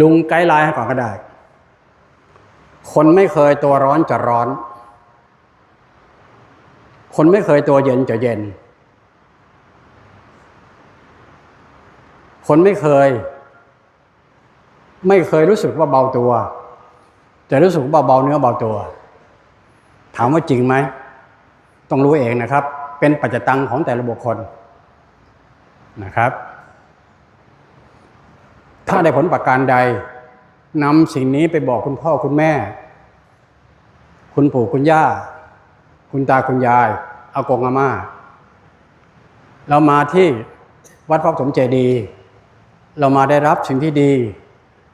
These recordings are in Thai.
ลุงไกด์ไลน์ให้ก่อนก็ได้ คนไม่เคยตัวร้อนจะร้อน คนไม่เคยตัวเย็นจะเย็น คนไม่เคย ไม่เคยรู้สึกว่าเบาตัวจะรู้สึกว่าเบาเนื้อเบาตัว ถามว่าจริงไหม ต้องรู้เองนะครับ เป็นปัจจตังของแต่ละบุคคลนะครับ ถ้าได้ผลประการใดนำสิ่งนี้ไปบอกคุณพ่อคุณแม่ คุณปู่คุณย่า คุณตาคุณยายอากงอาม่า เรามาที่วัดพระปฐมเจดี เรามาได้รับสิ่งที่ดี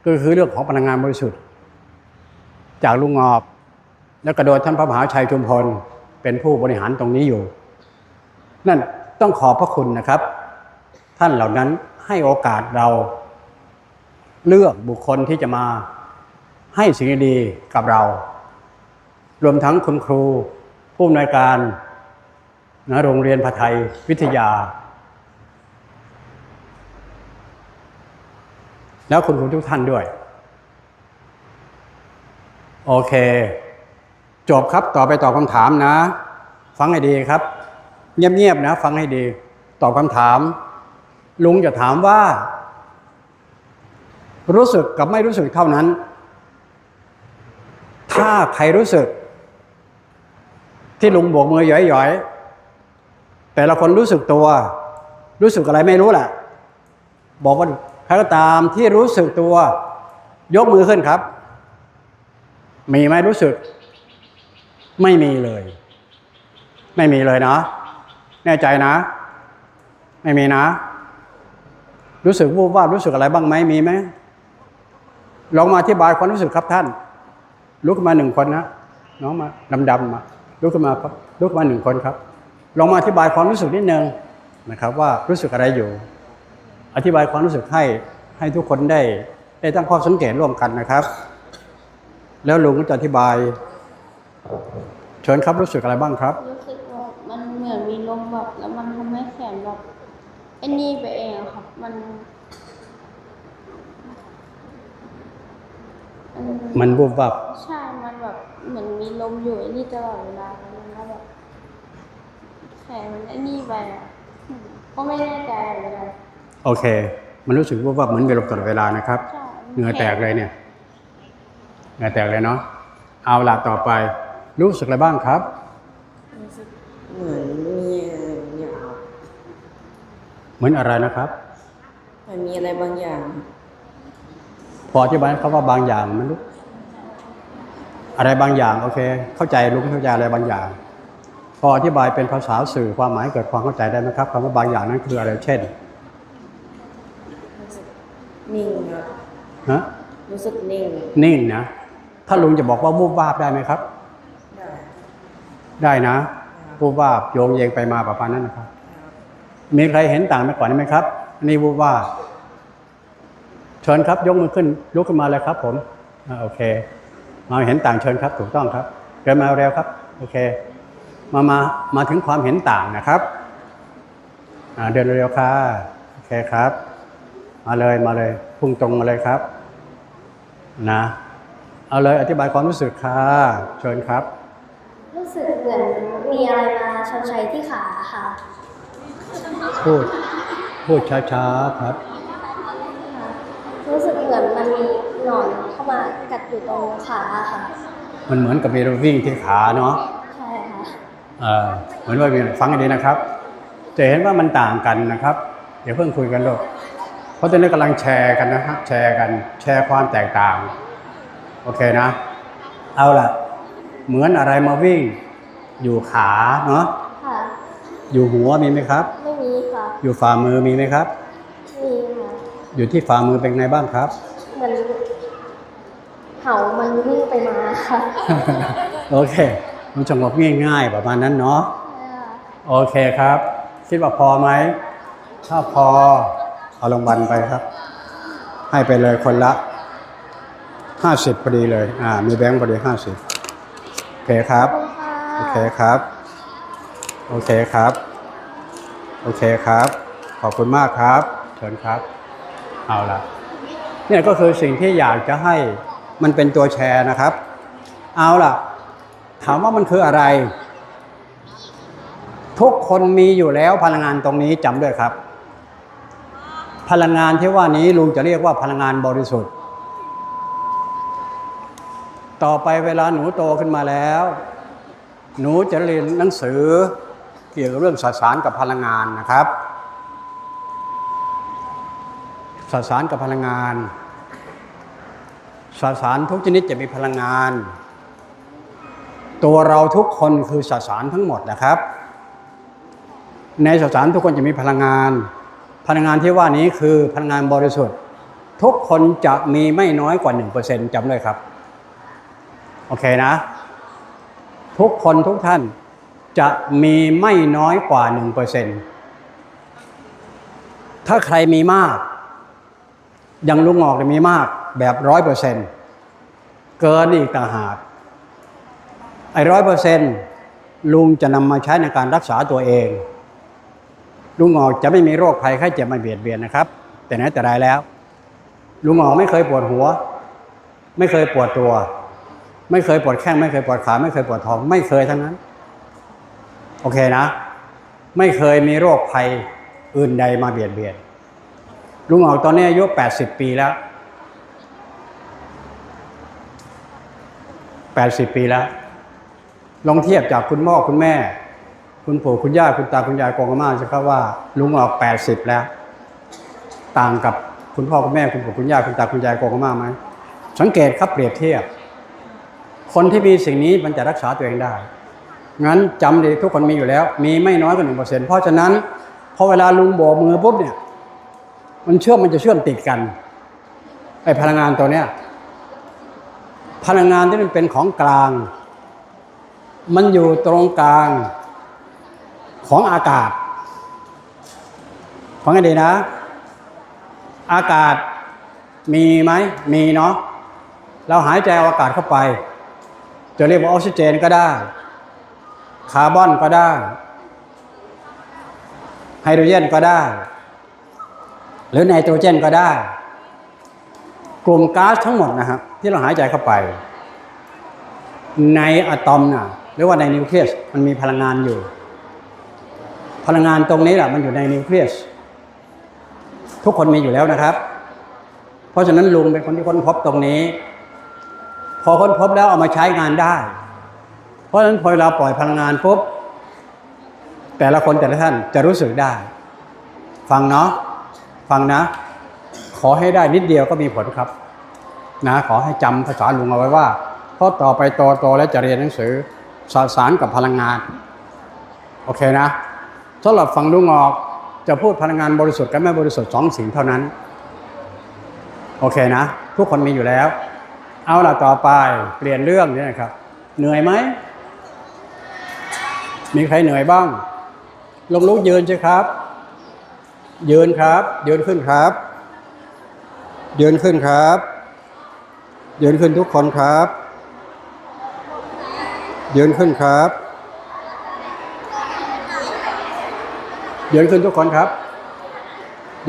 ก็คือเรื่องของพลังงานบริสุทธิ์ จากลุงงอบ และกระโดดท่านพระมหาชัยชุมพลเป็นผู้บริหารตรงนี้อยู่ นั่นต้องขอบพระคุณนะครับ ท่านเหล่านั้นให้โอกาสเรา เลือกบุคคลที่จะมาให้สิ่งดีกับเรา รวมทั้งคุณครู ผู้อำนวยการนะโรงเรียนพระไทยวิทยา แล้วคุณครูทุกท่านด้วย โอเค จบครับต่อไปตอบคำถามนะ ฟังให้ดีครับ เงียบๆนะ ฟังให้ดี ตอบคำถาม ลุงจะถามว่า รู้สึกกับไม่รู้สึกเท่านั้น ถ้าใครรู้สึก ที่ลุงโบกมือหย่อยๆ แต่ละคนรู้สึกตัว รู้สึกอะไรไม่รู้แหละ บอกว่าใครก็ตามที่รู้สึกตัว ยกมือขึ้นครับ มีไหมรู้สึก ไม่มีเลย ไม่มีเลยนะแน่ใจนะ ไม่มีนะ รู้สึกวูบวาบรู้สึกอะไรบ้างไหมมีไหม ลองมาอธิบายความรู้สึกครับท่าน ลุกขึ้นมาหนึ่งคนนะน้องมาดำๆมาลุกขึ้นมาครับลุกขึ้นมาหนึ่งคนครับ ลองมาอธิบายความรู้สึกนิดนึงนะครับว่ารู้สึกอะไรอยู่ อธิบายความรู้สึกให้ให้ทุกคนได้ได้ตั้งข้อสังเกตร่วมกันนะครับ แล้วลุงก็จะอธิบาย เชิญครับรู้สึกอะไรบ้างครับ รู้สึกว่ามันเหมือนมีลมแบบแล้วมันทำให้แขนแบบไอ้นี่ไปเองครับ มัน มันมันวูบวับ ใช่ มันแบบเหมือนมีลมอยู่ไอ้นี่ตลอดเวลาแล้วแบบแขนมันไอ้นี่ไปอะก็ไม่แน่ใจเหมือนกันโอเค มันรู้สึกวูบวับเหมือนมีลมตลอดเวลานะครับ ใช่เหงื่อแตกเลยเนี่ย เหงื่อแตกเลยเนาะ เอาละต่อไป รู้สึกอะไรบ้างครับ รู้สึกเหมือนมีอะไรบางอย่างเหมือนอะไรนะครับ มันมีอะไรบางอย่าง พออธิบายเขาว่าบางอย่างมันรู้ อะไรบางอย่างโอเค เข้าใจลุงเข้าใจอะไรบางอย่าง พออธิบายเป็นภาษาสื่อความหมายเกิดความเข้าใจได้ไหมครับคำว่าบางอย่างนั้นคืออะไรเช่นรู้สึกนิ่งครับฮะรู้สึกนิ่ง นิ่งนะ ถ้าลุงจะบอกว่าวูบวาบได้ไหมครับ ได้ ได้นะวูบวาบโยงเยงไปมาประมาณนั้นนะครับ มีใครเห็นต่างไปกว่านี้ไหมครับอันนี้วูบวาบเชิญครับ ยกมือขึ้นลุกขึ้นมาเลยครับ ผมอ่าโอเค มาเห็นต่างเชิญครับถูกต้องครับเดินมาเร็วครับโอเค มามามาถึงความเห็นต่างนะครับอ่าเดินเร็วๆค่ะโอเคครับ มาเลยมาเลยพุ่งตรงมาเลยครับ นะเอาเลยอธิบายความรู้สึกค่ะ เชิญครับ รู้สึกเหมือนมีอะไรมาชนชัยที่ขาค่ะ พูด พูดช้าๆครับ รู้สึกเหมือนมันมีหนอนเข้า มากัดอยู่ตรงขาค่ะมันเหมือนกับมีเราวิ่งที่ขาเนาะใช่ค่ะเออเหมือนว่ามีฟังให้ดีนะครับ จะเห็นว่ามันต่างกันนะครับ เดี๋ยวเพิ่งคุยกันลูกเพราะตอนนี้กำลังแชร์กันนะฮะแชร์กันแชร์ความแตกต่าง โอเคนะ เอาล่ะ เหมือนอะไรมาวิ่ง อยู่ขาเนาะค่ะอยู่หัวมีไหมครับ ไม่มีค่ะอยู่ฝ่ามือมีไหมครับ มีค่ะอยู่ที่ฝ่ามือเป็นไงบ้างครับมัน เห่ามันวิ่งไปมาค่ะโอเค มันสงบง่ายๆประมาณนั้นเนาะใช่ค่ะโอเคครับ คิดว่าพอไหม ถ้าพอ เอารางวัลไปครับ ให้ไปเลยคนละห้าสิบพอดีเลย อ่า มีแบงค์พอดีห้าสิบโอเคครับขอบคุณค่ะโอเคครับ โอเคครับ โอเคครับ ขอบคุณมากครับ เชิญครับ เอาละเนี่ยก็คือสิ่งที่อยากจะให้ มันเป็นตัวแชร์นะครับ เอาล่ะ ถามว่ามันคืออะไร ทุกคนมีอยู่แล้วพลังงานตรงนี้จำด้วยครับ พลังงานที่ว่านี้ลุงจะเรียกว่าพลังงานบริสุทธิ์ ต่อไปเวลาหนูโตขึ้นมาแล้ว หนูจะเรียนหนังสือเกี่ยวกับเรื่องสสารกับพลังงานนะครับสสารกับพลังงาน สสารทุกชนิดจะมีพลังงาน ตัวเราทุกคนคือสสารทั้งหมดนะครับ ในสสารทุกคนจะมีพลังงาน พลังงานที่ว่านี้คือพลังงานบริสุทธิ์ ทุกคนจะมีไม่น้อยกว่า 1%จำเลยครับ โอเคนะ ทุกคนทุกท่านจะมีไม่น้อยกว่า 1%ถ้าใครมีมาก อย่างลุงออกเนี่ยมีมาก แบบร้อยเปอร์เซ็นต์เกินอีกต่างหากไอ้ร้อยเปอร์เซ็นต์ลุงจะนำมาใช้ในการรักษาตัวเอง ลุงออกจะไม่มีโรคภัยไข้เจ็บมาเบียดเบียนนะครับ แต่ไหนแต่ไรแล้ว ลุงออกไม่เคยปวดหัว ไม่เคยปวดตัว ไม่เคยปวดแข้งไม่เคยปวดขาไม่เคยปวดท้อง ไม่เคยทั้งนั้น โอเคนะ ไม่เคยมีโรคภัยอื่นใดมาเบียดเบียนลุงออกตอนนี้อายุ80 ปีแล้ว 80 ปีแล้ว ลองเทียบจากคุณพ่อคุณแม่ คุณปู่คุณย่าคุณตาคุณยายกองอาม่าสิครับว่าลุงออก80 แล้ว ต่างกับคุณพ่อคุณแม่คุณปู่คุณย่าคุณตาคุณยายกองอาม่าไหมสังเกตครับเปรียบเทียบ คนที่มีสิ่งนี้มันจะรักษาตัวเองได้งั้นจำเลยทุกคนมีอยู่แล้ว มีไม่น้อยกว่าหนึ่งเปอร์เซ็นต์เพราะฉะนั้นพอเวลาลุงโบกมือปุ๊บเนี่ย มันเชื่อมมันจะเชื่อมติดกันไอ้พลังงานตัวเนี้ย พลังงานที่มันเป็นของกลาง มันอยู่ตรงกลางของอากาศฟังให้ดีนะ อากาศมีไหมมีเนาะเราหายใจเอาอากาศเข้าไป จะเรียกว่าออกซิเจนก็ได้ คาร์บอนก็ได้ ไฮโดรเจนก็ได้ หรือไนโตรเจนก็ได้ กลุ่มก๊าซทั้งหมดนะครับ ที่เราหายใจเข้าไป ในอะตอมนะหรือว่าในนิวเคลียสมันมีพลังงานอยู่ พลังงานตรงนี้แหละมันอยู่ในนิวเคลียสทุกคนมีอยู่แล้วนะครับ เพราะฉะนั้นลุงเป็นคนที่ค้นพบตรงนี้ พอค้นพบแล้วเอามาใช้งานได้ เพราะฉะนั้นพอเราปล่อยพลังงานปุ๊บแต่ละคนแต่ละท่านจะรู้สึกได้ ฟังเนาะฟังนะ ขอให้ได้นิดเดียวก็มีผลครับ นะขอให้จำภาษาลุงเอาไว้ว่าเพราะต่อไปโตโตแล้วจะเรียนหนังสือสสารกับพลังงาน โอเคนะสำหรับฟังลุงออกจะพูดพลังงานบริสุทธิ์กับไม่บริสุทธิ์สองสิ่งเท่านั้น โอเคนะ ทุกคนมีอยู่แล้ว เอาล่ะต่อไปเปลี่ยนเรื่องนี่นะครับ เหนื่อยไหม มีใครเหนื่อยบ้าง ลงลุกยืนใช่ครับ ยืนครับยืนขึ้นครับยืนขึ้นครับ ยืนขึ้นทุกคนครับ ยืนขึ้นครับ ยืนขึ้นทุกคนครับ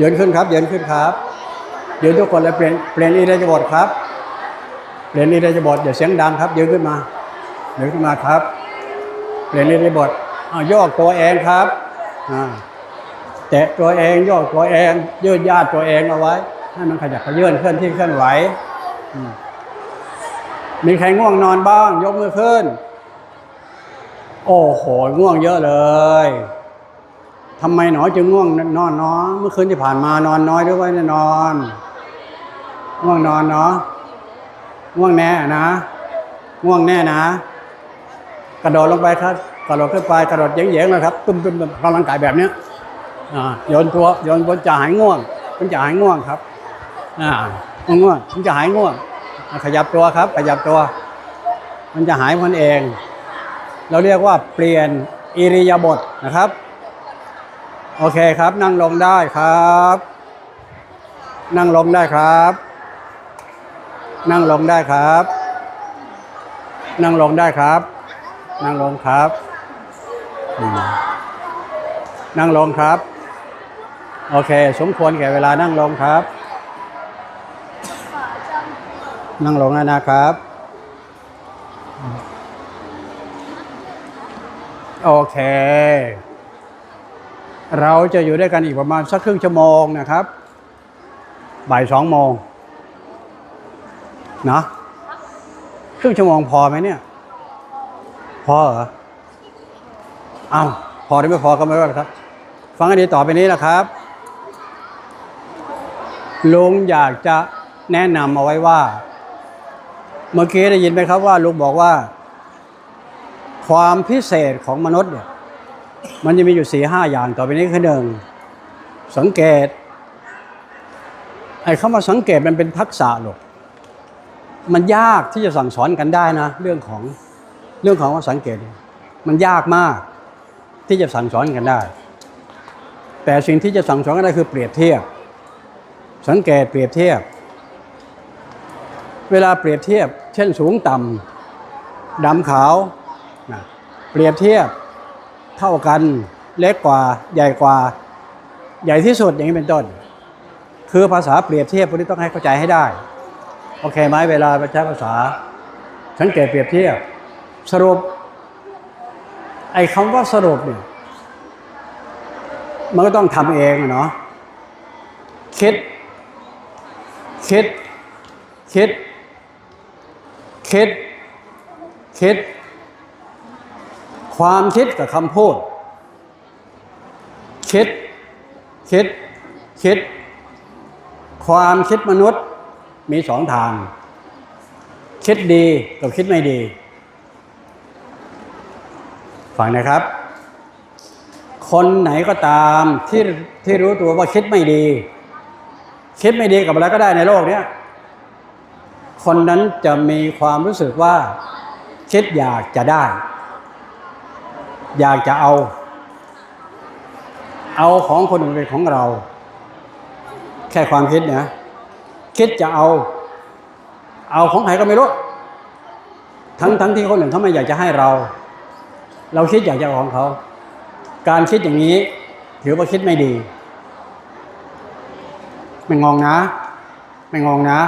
ยืนขึ้นครับ ยืนขึ้นครับ ยืนทุกคนแล้วเปลี่ยนเปลี่ยนอิริยาบถครับ เปลี่ยนอิริยาบถอย่าเสียงดังครับ ยืนขึ้นมา ยืนขึ้นมาครับ เปลี่ยนอิริยาบอ้าวโยกตัวเองครับแตะตัวเองโยกตัวเอง ยืดยาดตัวเองเอาไว้ ให้มันขยับขยื่นเคลื่อนที่เคลื่อนไหว มีใครง่วงนอนบ้าง ยกมือขึ้น โอ้โห ง่วงเยอะเลยทำไมหนอจึงง่วงนอนเนาะเมื่อคืนที่ผ่านมานอนน้อยหรือว่าไม่นอน ง่วงนอนเนาะง่วงแน่นะ ง่วงแน่นะ กระโดดลงไปครับกระโดดขึ้นไปกระโดดเย้งๆนะครับตุ้มๆกำลังกายแบบเนี้ยอ่าโยนตัวโยนบนจะหายง่วงมันจะหายง่วงครับอ่าง่วงมันจะหายง่วง ขยับตัวครับ ขยับตัว มันจะหายมันเอง เราเรียกว่าเปลี่ยนอิริยาบถนะครับ โอเคครับนั่งลงได้ครับ นั่งลงได้ครับ นั่งลงได้ครับ นั่งลงได้ครับ นั่งลงครับ นั่งลงครับ โอเค สมควรแก่เวลานั่งลงครับ นั่งลงแล้วนะครับ โอเค เราจะอยู่ด้วยกันอีกประมาณสักครึ่งชั่วโมงนะครับ บ่ายสองโมงนะครึ่งชั่วโมงพอไหมเนี่ย พอเหรออ้าวพอหรือไม่พอก็ไม่รู้ครับ ฟังกันดีต่อไปนี้นะครับลุงอยากจะแนะนำเอาไว้ว่า เมื่อกี้ได้ยินไหมครับว่าลุงบอกว่า ความพิเศษของมนุษย์เนี่ยมันจะมีอยู่สี่ห้าอย่างต่อไปนี้คือหนึ่งสังเกตไอ้คำว่าสังเกตมันเป็นทักษะหรอกมันยากที่จะสั่งสอนกันได้นะ เรื่องของเรื่องของว่าสังเกต มันยากมากที่จะสั่งสอนกันได้ แต่สิ่งที่จะสั่งสอนกันได้คือเปรียบเทียบ สังเกตเปรียบเทียบ เวลาเปรียบเทียบ เช่นสูงต่ำดำขาวนะเปรียบเทียบเท่ากันเล็กกว่าใหญ่กว่า ใหญ่ที่สุดอย่างนี้เป็นต้น คือภาษาเปรียบเทียบพวกนี้ต้องให้เข้าใจให้ได้ โอเคไหมเวลาใช้ภาษา สังเกตเปรียบเทียบ สรุป ไอ้คำว่าสรุปเนี่ยมันก็ต้องทำเองเนาะคิด คิด คิด คิดคิดความคิดกับคำพูดคิดคิดคิด ความคิดมนุษย์มีสองทาง คิดดีกับคิดไม่ดี ฟังนะครับ คนไหนก็ตามที่ที่รู้ตัวว่าคิดไม่ดี คิดไม่ดีกับอะไรก็ได้ในโลกเนี้ย คนนั้นจะมีความรู้สึกว่าคิดอยากจะได้ อยากจะเอา เอาของคนอื่นเป็นของเรา แค่ความคิดนะคิดจะเอา เอาของใครก็ไม่รู้ ทั้งทั้งที่คนอื่นเขาไม่อยากจะให้เรา เราคิดอยากจะของเขา การคิดอย่างนี้ ถือว่าคิดไม่ดี ไม่งงนะ ไม่งงนะ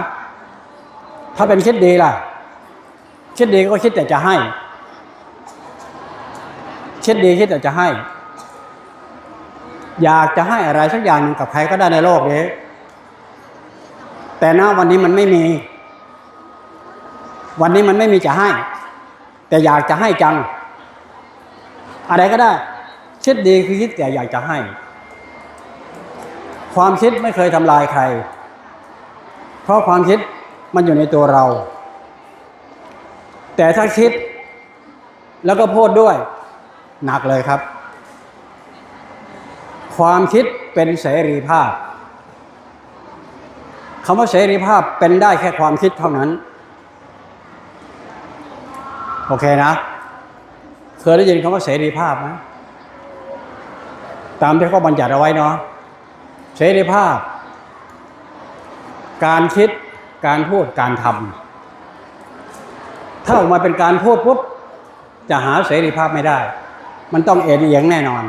ถ้าเป็นคิดดีล่ะ คิดดีก็คิดแต่จะให้ คิดดีคิดแต่จะให้ อยากจะให้อะไรสักอย่างหนึ่งกับใครก็ได้ในโลกนี้ แต่ณวันนี้มันไม่มี วันนี้มันไม่มีจะให้ แต่อยากจะให้จัง อะไรก็ได้ คิดดีคือคิดแต่อยากจะให้ ความคิดไม่เคยทำลายใคร เพราะความคิด มันอยู่ในตัวเรา แต่ถ้าคิดแล้วก็พูดด้วย หนักเลยครับ ความคิดเป็นเสรีภาพคำว่าเสรีภาพเป็นได้แค่ความคิดเท่านั้น โอเคนะ เคยได้ยินคำว่าเสรีภาพไหมตามที่เขาบัญญัติเอาไว้เนาะเสรีภาพ การคิด การพูดการทำถ้าออกมาเป็นการพูดปุ๊บจะหาเสรีภาพไม่ได้ มันต้องเอ็นเอียงแน่นอน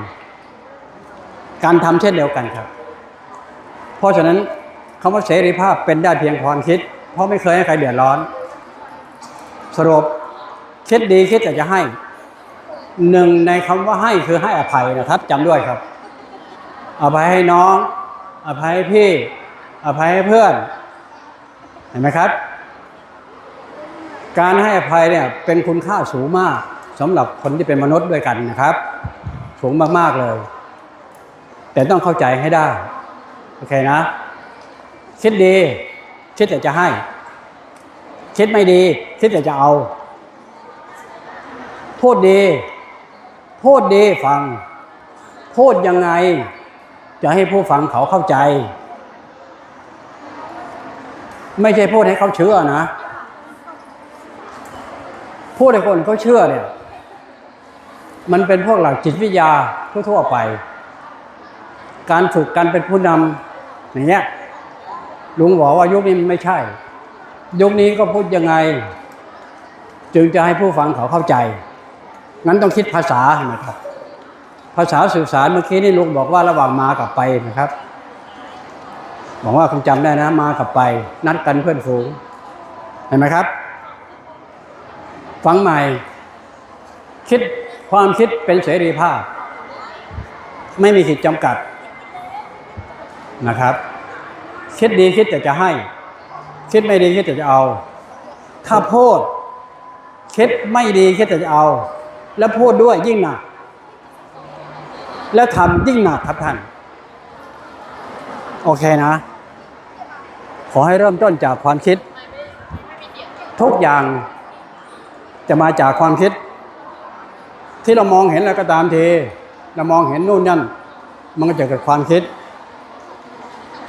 การทำเช่นเดียวกันครับ เพราะฉะนั้นคำว่าเสรีภาพเป็นได้เพียงความคิด เพราะไม่เคยให้ใครเดือดร้อน สรุปคิดดีคิดแต่จะให้หนึ่งในคำว่าให้คือให้อภัยนะครับจำด้วยครับอภัยให้น้อง อภัยให้พี่ อภัยให้เพื่อน ห็นไหมครับ การให้อภัยเนี่ยเป็นคุณค่าสูงมากสำหรับคนที่เป็นมนุษย์ด้วยกันนะครับ สูงมากๆเลย แต่ต้องเข้าใจให้ได้ โอเคนะ คิดดีคิดแต่จะให้ คิดไม่ดี คิดแต่จะเอา พูดดี พูดดีฟัง พูดยังไง จะให้ผู้ฟังเขาเข้าใจ ไม่ใช่พูดให้เขาเชื่อนะ พูดให้คนเขาเชื่อเนี่ย มันเป็นพวกหลักจิตวิทยาทั่วๆไป การฝึกการเป็นผู้นำอย่างเงี้ยลุงบอกว่ายุคนี้มันไม่ใช่ ยุคนี้ก็พูดยังไง จึงจะให้ผู้ฟังเขาเข้าใจ งั้นต้องคิดภาษานะครับ ภาษาสื่อสารเมื่อกี้นี่ลุงบอกว่าระหว่างมากับไปนะครับ บอกว่าคงจำได้นะ มากับไป นัดกันเพื่อนฝูง เห็นไหมครับ ฟังใหม่ คิดความคิดเป็นเสรีภาพ ไม่มีขีดจำกัดนะครับ คิดดีคิดแต่จะให้ คิดไม่ดีคิดแต่จะเอาถ้าพูดคิดไม่ดีคิดแต่จะเอา แล้วพูดด้วยยิ่งหนัก แล้วทำยิ่งหนักครับท่าน โอเคนะ อให้เริ่มต้นจากความคิด ทุกอย่างจะมาจากความคิด ที่เรามองเห็นอะไรก็ตามทีเรามองเห็นนู่นนั่น มันก็จะเกิดความคิด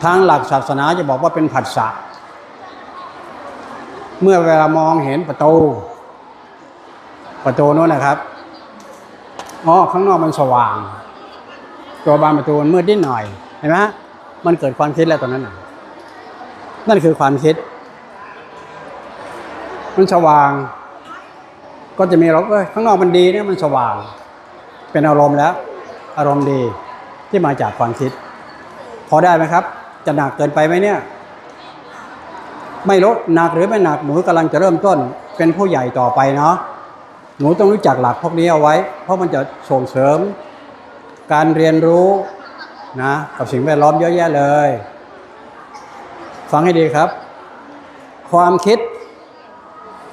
ทางหลักศาสนาจะบอกว่าเป็นผัสสะเมื่อเวลามองเห็นประตู ประตูนู้นนะครับอ๋อข้างนอกมันสว่าง ตัวบานประตูมันมืดนิดหน่อยเห็นไหมมันเกิดความคิดแล้วตอนนั้นน่ะ นั่นคือความคิด มันสว่าง ก็จะมีเราเอ้ยข้างนอกมันดีเนี่ยมันสว่าง เป็นอารมณ์แล้ว อารมณ์ดีที่มาจากความคิด พอได้ไหมครับ จะหนักเกินไปไหมเนี่ย ไม่ลดหนักหรือไม่หนักหนูกำลังจะเริ่มต้น เป็นผู้ใหญ่ต่อไปเนาะหนูต้องรู้จักหลักพวกนี้เอาไว้ เพราะมันจะส่งเสริม การเรียนรู้นะกับสิ่งแวดล้อมเยอะแยะเลย ฟังให้ดีครับ ความคิด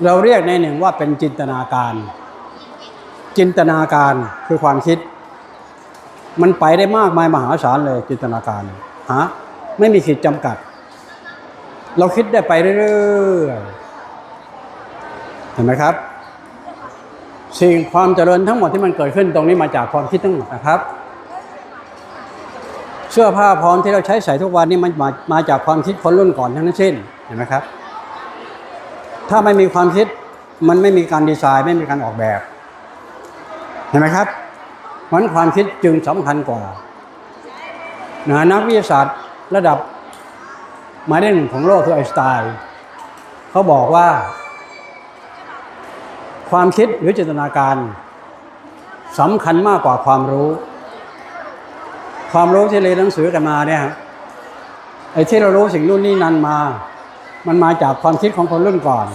เราเรียกในหนึ่งว่าเป็นจินตนาการ จินตนาการคือความคิด มันไปได้มากมายมหาศาลเลยจินตนาการฮะไม่มีขีดจำกัด เราคิดได้ไปเรื่อยๆเห็นไหมครับ สิ่งความเจริญทั้งหมดที่มันเกิดขึ้นตรงนี้มาจากความคิดทั้งหมดนะครับ เสื้อผ้าพร้อมที่เราใช้ใส่ทุกวันนี้มันมามาจากความคิดคนรุ่นก่อนทั้งนั้นสิ้นเห็นไหมครับ ถ้าไม่มีความคิดมันไม่มีการดีไซน์ไม่มีการออกแบบ เห็นไหมครับเพราะฉะนั้นความคิดจึงสำคัญกว่านะนักวิทยาศาสตร์ระดับหมายเลขหนึ่งของโลกคือไอน์สไตน์เขาบอกว่า ความคิดหรือจินตนาการสำคัญมากกว่าความรู้ ความรู้ที่เรียนหนังสือกันมาเนี่ยฮะไอ้ที่เรารู้สิ่งนู่นนี่นั่นมา มันมาจากความคิดของคนรุ่นก่อน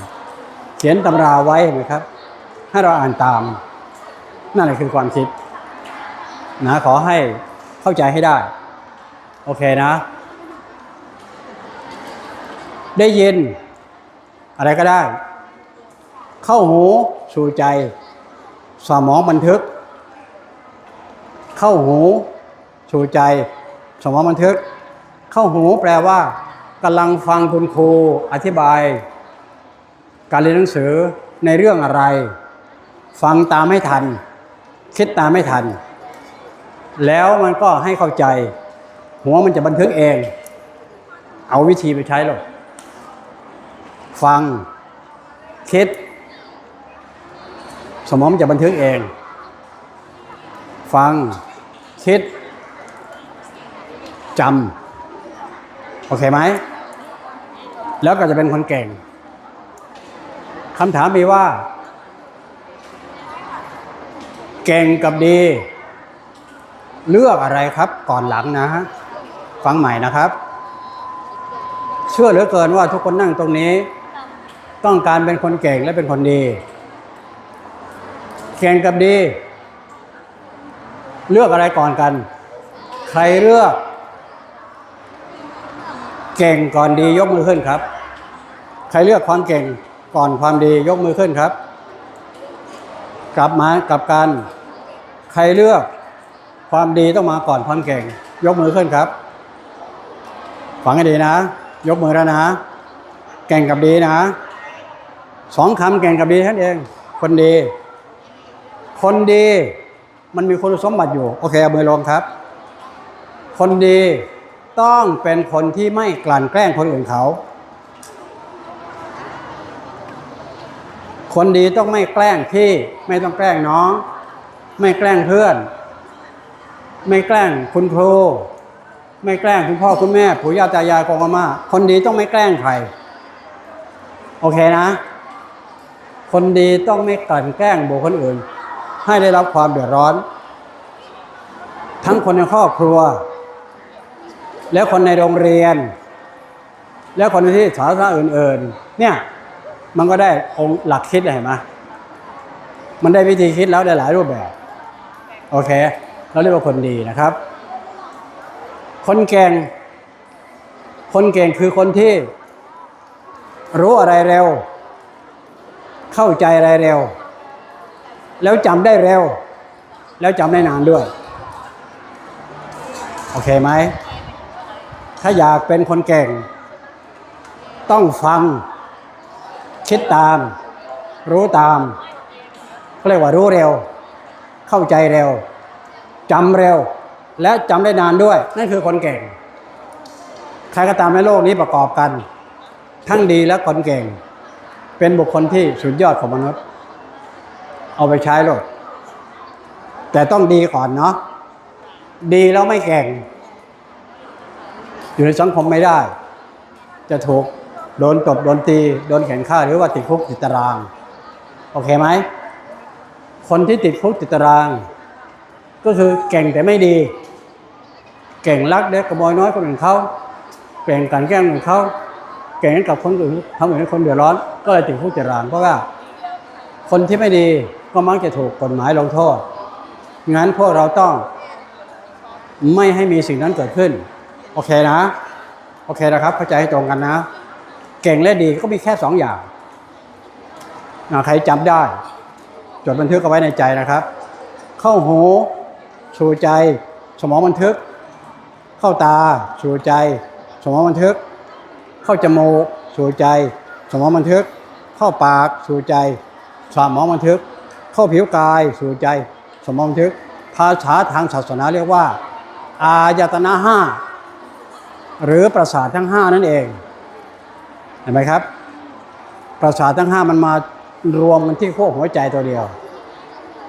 เขียนตำราไว้เห็นไหมครับ ให้เราอ่านตาม นั่นแหละคือความคิดนะขอให้เข้าใจให้ได้ โอเคนะ ได้ยิน อะไรก็ได้ เข้าหูสู่ใจ สมองบันทึก เข้าหู สู่ใจ สมองบันทึก เข้าหูแปลว่ากำลังฟังคุณครูอธิบาย การเรียนหนังสือในเรื่องอะไร ฟังตามไม่ทัน คิดตามไม่ทัน แล้วมันก็ให้เข้าใจ หัวมันจะบันทึกเอง เอาวิธีไปใช้หรอกฟัง คิด สมองมันจะบันทึกเอง ฟัง คิด จำโอเคไหม แล้วก็จะเป็นคนเก่งคำถามมีว่า เก่งกับดี เลือกอะไรครับก่อนหลังนะฮะฟังใหม่นะครับ เชื่อเหลือเกินว่าทุกคนนั่งตรงนี้ ต้องการเป็นคนเก่งและเป็นคนดี เก่งกับดี เลือกอะไรก่อนกัน ใครเลือก เก่งก่อนดียกมือขึ้นครับ ใครเลือกความเก่งก่อนความดียกมือขึ้นครับ กลับมากลับกัน ใครเลือกความดีต้องมาก่อนความเก่ง ยกมือขึ้นครับฟังให้ดีนะ ยกมือแล้วนะ เก่งกับดีนะสองคำเก่งกับดีท่านเอง คนดี คนดี มันมีคุณสมบัติอยู่ โอเคเอามือลงครับ คนดี ต้องเป็นคนที่ไม่กลั่นแกล้งคนอื่นเขา คนดีต้องไม่แกล้งพี่ ไม่ต้องแกล้งน้อง ไม่แกล้งเพื่อน ไม่แกล้งคุณครู ไม่แกล้งคุณพ่อคุณแม่ปู่ย่าตายายกองอาม่าคนดีต้องไม่แกล้งใคร โอเคนะ คนดีต้องไม่กลั่นแกล้งบุคคลอื่น ให้ได้รับความเดือดร้อน ทั้งคนในครอบครัว แล้วคนในโรงเรียน แล้วคนที่สาธารณะอื่น ๆ เนี่ยมันก็ได้องค์หลักคิดเลยเห็นไหมมันได้วิธีคิดแล้วได้หลายรูปแบบ โอเค เราเรียกว่าคนดีนะครับ คนเก่ง คนเก่งคือคนที่ รู้อะไรเร็ว เข้าใจอะไรเร็ว แล้วจำได้เร็ว แล้วจำได้นานด้วย โอเคไหม ถ้าอยากเป็นคนเก่ง ต้องฟังคิดตาม รู้ตามเรียกว่ารู้เร็ว เข้าใจเร็วจำเร็ว และจำได้นานด้วย นั่นคือคนเก่ง ใครก็ตามในโลกนี้ประกอบกัน ทั้งดีและคนเก่ง เป็นบุคคลที่สุดยอดของมนุษย์ เอาไปใช้โลดแต่ต้องดีก่อนเนาะดีแล้วไม่เก่ง อยู่ในสังคมไม่ได้ จะถูกโดนตบโดนตี โดนแข่งฆ่าหรือว่าติดคุกติดตาราง โอเคไหม คนที่ติดคุกติดตาราง ก็คือเก่งแต่ไม่ดี เก่งลักเด็กขโมยน้อยคนอื่นเขาเก่งกลันแกล้งคนเขาเก่งกับคนอื่นทำให้คนเดือดร้อน ก็เลยติดคุกติดตาราง เพราะว่า คนที่ไม่ดีก็มักจะถูกกฎหมายลงโทษงั้นพวกเราต้องไม่ให้มีสิ่งนั้นเกิดขึ้น โอเคนะ โอเคนะครับ เข้าใจให้ตรงกันนะ เก่งและดีก็มีแค่สองอย่างนะใครจำได้ จดบันทึกเอาไว้ในใจนะครับ เข้าหูชูใจ สมองบันทึก เข้าตาชูใจ สมองบันทึก เข้าจมูกชูใจ สมองบันทึก เข้าปากชูใจ สมองบันทึก เข้าผิวกายชูใจ สมองบันทึก ภาษาทางศาสนาเรียกว่า อายตนะห้า หรือประสาททั้งห้านั่นเอง เห็นไหมครับ ประสาททั้งห้ามันมารวมกันที่ขั้วหัวใจตัวเดียว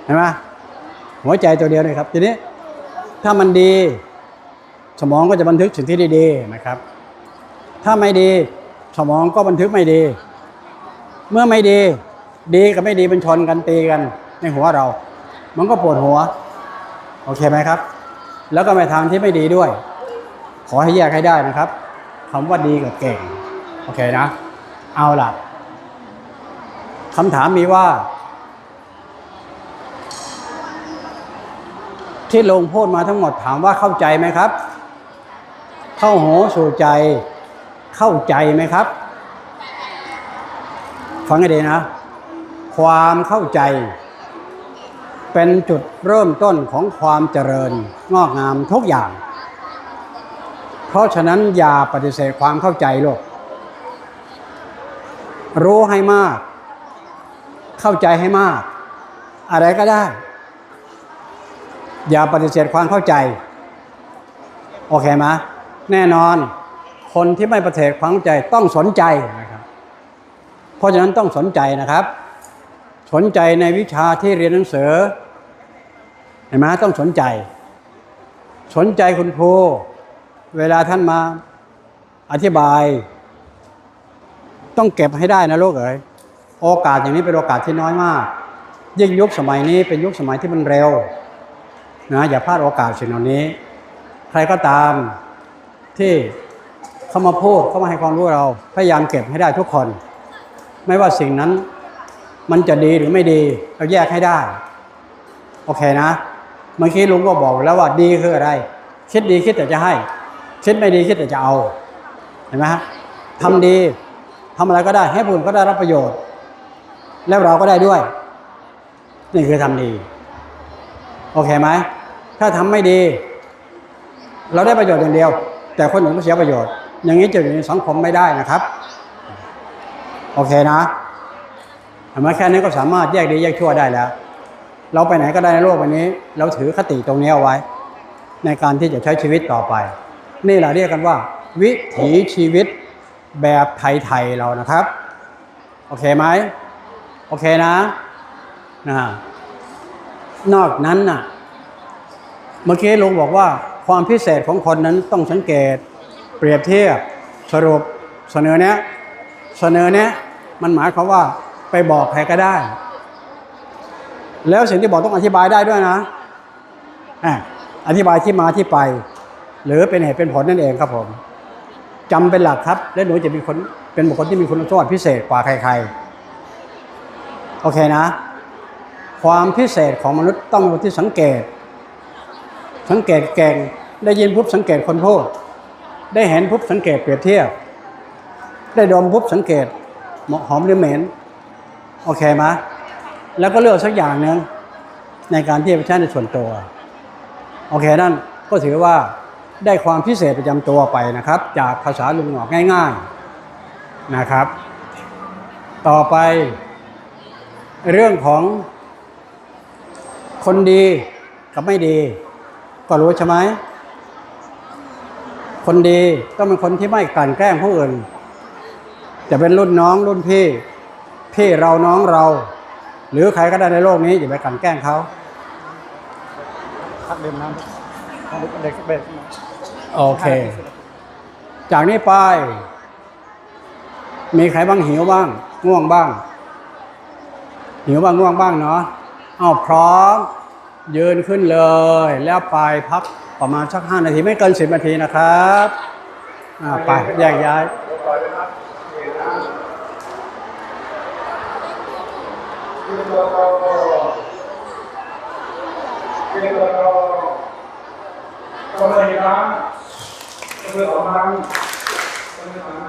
เห็นไหมหัวใจตัวเดียวเลยครับ ทีนี้ถ้ามันดีสมองก็จะบันทึกสิ่งที่ดีๆนะครับ ถ้าไม่ดีสมองก็บันทึกไม่ดี เมื่อไม่ดี ดีกับไม่ดีเป็นชนกันตีกันในหัวเรา มันก็ปวดหัว โอเคไหมครับ แล้วก็ไปทางที่ไม่ดีด้วย ขอให้แยกให้ได้นะครับคำว่าดีกับเก่ง โอเคนะ เอาล่ะคำถามมีว่า ที่ลงพูดมาทั้งหมดถามว่าเข้าใจไหมครับ เข้าหูสู่ใจ เข้าใจไหมครับ ฟังให้ดีนะ ความเข้าใจเป็นจุดเริ่มต้นของความเจริญงอกงามทุกอย่าง เพราะฉะนั้นอย่าปฏิเสธความเข้าใจโลก รู้ให้มาก เข้าใจให้มาก อะไรก็ได้ อย่าปฏิเสธความเข้าใจ โอเคไหมแน่นอน คนที่ไม่ปฏิเสธความเข้าใจต้องสนใจนะครับ เพราะฉะนั้นต้องสนใจนะครับ สนใจในวิชาที่เรียนหนังสือเห็นไหมต้องสนใจ สนใจคุณครู เวลาท่านมาอธิบาย ต้องเก็บให้ได้นะลูกเอ๋ยโอกาสอย่างนี้เป็นโอกาสที่น้อยมาก ยิ่งยุคสมัยนี้เป็นยุคสมัยที่มันเร็วนะอย่าพลาดโอกาสสิ่งเหล่านี้ ใครก็ตามที่เข้ามาพูดเข้ามาให้ความรู้เรา พยายามเก็บให้ได้ทุกคน ไม่ว่าสิ่งนั้นมันจะดีหรือไม่ดีเราแยกให้ได้ โอเคนะ เมื่อกี้ลุงก็บอกแล้วว่าดีคืออะไร คิดดีคิดแต่จะให้ คิดไม่ดีคิดแต่จะเอา เห็นไหมฮะทำดีทำอะไรก็ได้ให้ผู้อื่นก็ได้รับประโยชน์ แล้วเราก็ได้ด้วย นี่คือทำดี โอเคไหมถ้าทำไม่ดี เราได้ประโยชน์อย่างเดียว แต่คนอื่นก็เสียประโยชน์ อย่างนี้จะอยู่ในสังคมไม่ได้นะครับ โอเคนะเห็นไหมแค่นี้ก็สามารถแยกดีแยกชั่วได้แล้ว เราไปไหนก็ได้ในโลกใบนี้ เราถือคติตรงนี้เอาไว้ ในการที่จะใช้ชีวิตต่อไป นี่เราเรียกกันว่า วิถีชีวิตแบบไทยๆเรานะครับ โอเคไหมโอเคนะนะนอกนั้นน่ะ เมื่อกี้ลุงบอกว่าความพิเศษของคนนั้นต้องสังเกต เปรียบเทียบสรุปเสนอเนี้ยเสนอเนี้ยมันหมายความว่าไปบอกใครก็ได้ แล้วสิ่งที่บอกต้องอธิบายได้ด้วยนะอธิบายที่มาที่ไป หรือเป็นเหตุเป็นผลนั่นเองครับผมจำเป็นหลักครับ และหนูจะเป็นคนเป็นบุคคลที่มีคุณสมบัติพิเศษกว่าใครๆ โอเคนะ ความพิเศษของมนุษย์ต้องเป็นที่สังเกต สังเกตเก่งได้ยินปุ๊บสังเกตคนพูดได้เห็นปุ๊บสังเกตเปรียบเทียบ ได้ดมปุ๊บสังเกตหมหอมหรือเหม็นโอเคไหมแล้วก็เลือกสักอย่างหนึ่งในการที่จะไปใช้ในส่วนตัว โอเคนั่นก็ถือว่า ได้ความพิเศษประจำตัวไปนะครับ จากภาษาลุงหงอกง่ายๆนะครับ ต่อไป เรื่องของคนดีกับไม่ดี ก็รู้ใช่ไหมคนดีต้องเป็นคนที่ไม่กลั่นแกล้งผู้อื่น จะเป็นรุ่นน้องรุ่นพี่ พี่เราน้องเรา หรือใครก็ได้ในโลกนี้อย่าไปกลั่นแกล้งเขาพักดื่มน้ำเด็กเบรก โอเค จากนี้ไป มีใครบ้างหิวบ้าง ง่วงบ้าง หิวบ้างง่วงบ้างเนาะเอาพร้อม ยืนขึ้นเลย แล้วไปพักประมาณสักห้านาทีไม่เกินสิบนาทีนะครับอ่าไปแยกย้ายก็เล ยร้านก็เลยออกมาก็เลยออกมา